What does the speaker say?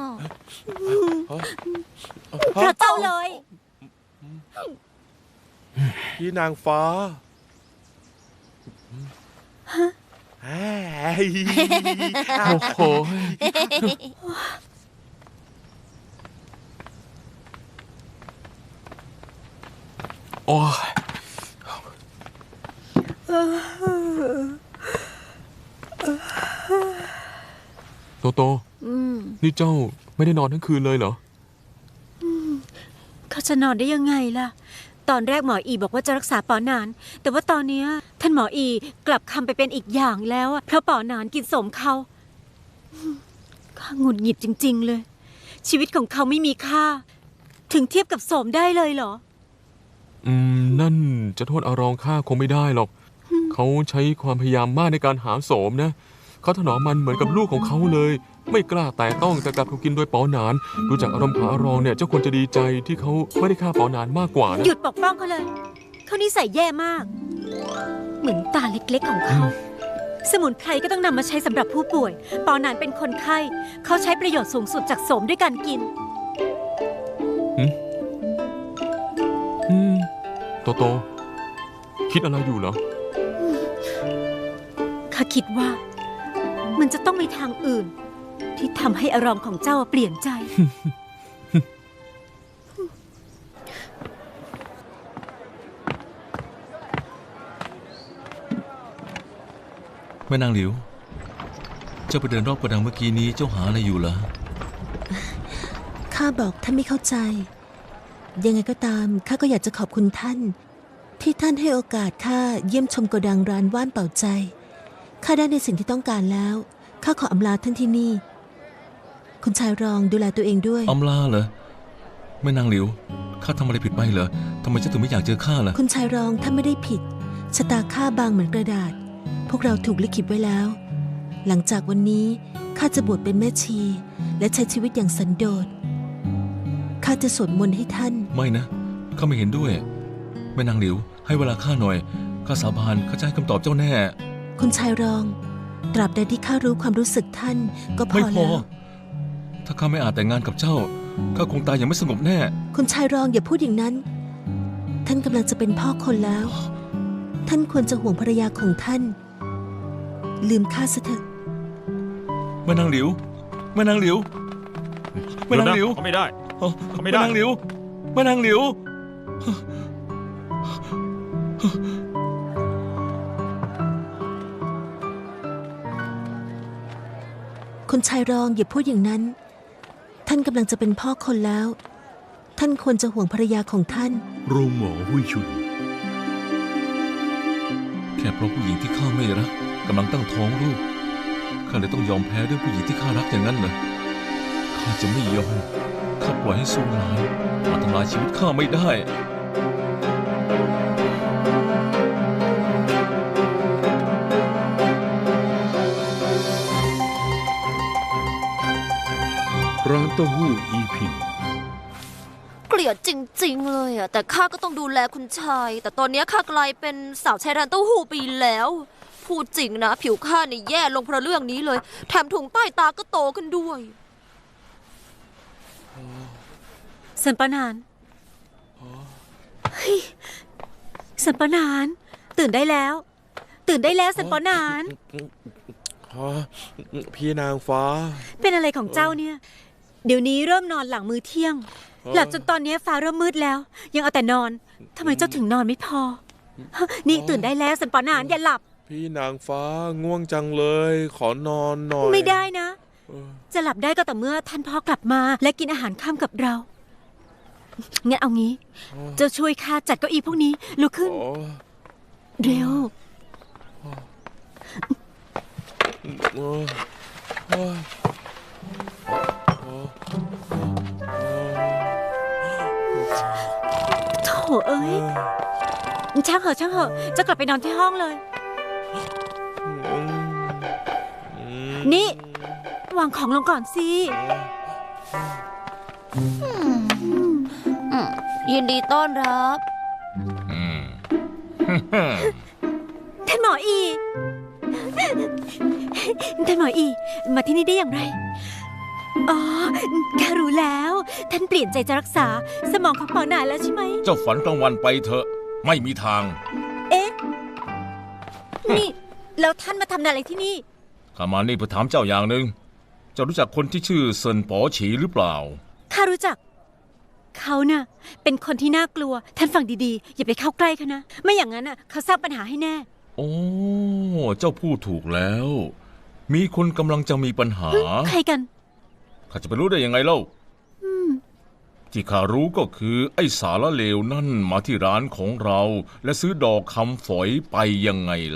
อะพระเจ้าเลย พี่นางฟ้าเฮ้ยโอ้โหโอ้ยโตโตอืม นี่เจ้าไม่ได้นอนทั้งคืนเลยเหรอเขาจะนอนได้ยังไงล่ะ ตอนแรกหมออีบอกว่าจะรักษาปอหนาน แต่ว่าตอนเนี้ยท่านหมออีกลับคำไปเป็นอีกอย่างแล้วอะเพราะปอหนานกินสมเขาอืมข้าหงุดหงิดจริง ๆ เลย ชีวิตของเขาไม่มีค่า ถึงเทียบกับสมได้เลยเหรอ อืม นั่นจะโทษอารองข้าคงไม่ได้หรอก เขาใช้ความพยายามมากในการหาโสมนะ เขาถนอมมันเหมือนกับลูกของเขาเลย ไม่กล้าแต่ต้องแต่กลับถูกกินโดยปอหนานดูจากอารมณ์ของอารองเนี่ยเจ้าควรจะดีใจที่เขาไม่ได้ฆ่าปอหนานมากกว่านะหยุดปกป้องเขาเลย เขานิสัยแย่มาก เหมือนตาเล็กๆของเขา สมุนไพรก็ต้องนำมาใช้สำหรับผู้ป่วยปอนานเป็นคนไข้ เขาใช้ประโยชน์สูงสุดจากสมด้วยการกิน อืมโตโต คิดอะไรอยู่เหรอ ข้าคิดว่า มันจะต้องมีทางอื่น ที่ทำให้อารมณ์ของเจ้าเปลี่ยนใจ แม่นางหลิว เจ้าไปเดินรอบกระดังเมื่อกี้นี้เจ้าหาอะไรอยู่เหรอข้าบอกท่านไม่เข้าใจ ยังไงก็ตามข้าก็อยากจะขอบคุณท่าน ที่ท่านให้โอกาสข้าเยี่ยมชมโกดังร้านว่านเป่าใจข้าได้ในสิ่งที่ต้องการแล้ว ข้าขออำลาท่านที่นี่ คุณชายรองดูแลตัวเองด้วย อำลาเหรอแม่นางหลิว ข้าทำอะไรผิดไปเหรอทำไมเจ้าถึงไม่อยากเจอข้าล่ะ คุณชายรองท่านไม่ได้ผิด ชะตาข้าบางเหมือนกระดาษ พวกเราถูกลิขิตไว้แล้ว หลังจากวันนี้ข้าจะบวชเป็นแม่ชี และใช้ชีวิตอย่างสันโดษ ข้าจะสวดมนต์ให้ท่าน ไม่นะ ข้าไม่เห็นด้วย แม่นางหลิว ให้เวลาข้าหน่อย ข้าสาบานข้าจะให้คำตอบเจ้าแน่ คุณชายรอง ตราบใดที่ข้ารู้ความรู้สึกท่านก็พไม่อพอ แล้ว ถ้าข้าไม่อาจแต่งงานกับเจ้า ข้าคงตายอย่างไม่สงบแน่ คุณชายรองอย่าพูดอย่างนั้น ท่านกำลังจะเป็นพ่อคนแล้ว ท่านควรจะห่วงภรรยาของท่าน ลืมข้าซะเถอะ แม่นางหลิว แม่นางหลิว แม่นางหลิวเขาไม่ได้อ๋อไม่แม่ได้นางหลิว แม่นางหลิว คุณชายรองอย่าพูดอย่างนั้น ท่านกำลังจะเป็นพ่อคนแล้ว ท่านควรจะห่วงภรรยาของท่าน โรงหมอหุยชุน แค่เพราะผู้หญิงที่ข้าไม่รักกำลังตั้งท้องลูกข้าเลยต้องยอมแพ้ด้วยผู้หญิงที่ข้ารักอย่างนั้นเหรอข้าจะไม่ยอมข้าปล่อยให้สู้ร้ายมาทำลายชีวิตข้าไม่ได้ เต้าหู้อีพิง เกลียดจริง ๆ เลยอะแต่ข้าก็ต้องดูแลคุณชาย แต่ตอนนี้ข้ากลายเป็นสาวใช้ร้านเต้าหู้ไปแล้ว พูดจริงนะ ผิวข้าเนี่ยแย่ลงเพราะเรื่องนี้เลย แถมถุงใต้ตาก็โตขึ้นด้วยสันปานานเฮ้ยสันปานาน ตื่นได้แล้ว ตื่นได้แล้วสันปานานพี่นางฟ้า เป็นอะไรของเจ้าเนี่ย เดี๋ยวนี้เริ่มนอนหลังมื้อเที่ยงอ๋อหลับจนตอนนี้ฟ้าเริ่มมืดแล้ว ยังเอาแต่นอนทำไมเจ้าถึงนอนไม่พอฮะนี่ตื่นได้แล้วสันปานานอย่าหลับ พี่นางฟ้าง่วงจังเลย ขอนอนหน่อยไม่ได้นะเออจะหลับได้ก็ต่อเมื่อท่านพ่อกลับมา และกินอาหารข้ามกับเรางั้นเอางี้ เจ้าช่วยข้าจัดเก้าอี้พวกนี้ลุกขึ้นโอ้เร็ว ช่างเหอะช่างเหอะจะกลับไปนอนที่ห้องเลยอืมอืมนี่ วางของลงก่อนสิยินดีต้อนรับ ท่านหมออี ท่านหมออี มาที่นี่ได้อย่างไร อ๋อข้ารู้แล้ว ท่านเปลี่ยนใจจะรักษา สมองของปอหนานแล้วใช่ไหม เจ้าฝันกลางวันไปเถอะ ไม่มีทาง เอ๊ะ นี่ แล้วท่านมาทำอะไรที่นี่ ข้ามานี่เพื่อถามเจ้าอย่างหนึ่งเจ้ารู้จักคนที่ชื่อเซินป๋อฉีหรือเปล่า ข้ารู้จัก เขาน่ะ เป็นคนที่น่ากลัว ท่านฟังดีๆ อย่าไปเข้าใกล้เขานะ ไม่อย่างนั้นน่ะ เขาสร้างปัญหาให้แน่ โอ้ เจ้าพูดถูกแล้ว มีคนกำลังจะมีปัญหา ใครกัน ข้าจะไปรู้ได้ยังไงเล่า ที่ข้ารู้ก็คือไอ้สารเลวนั่นมาที่ร้านของเรา และซื้อดอกคำฝอยไปยังไงล่ะ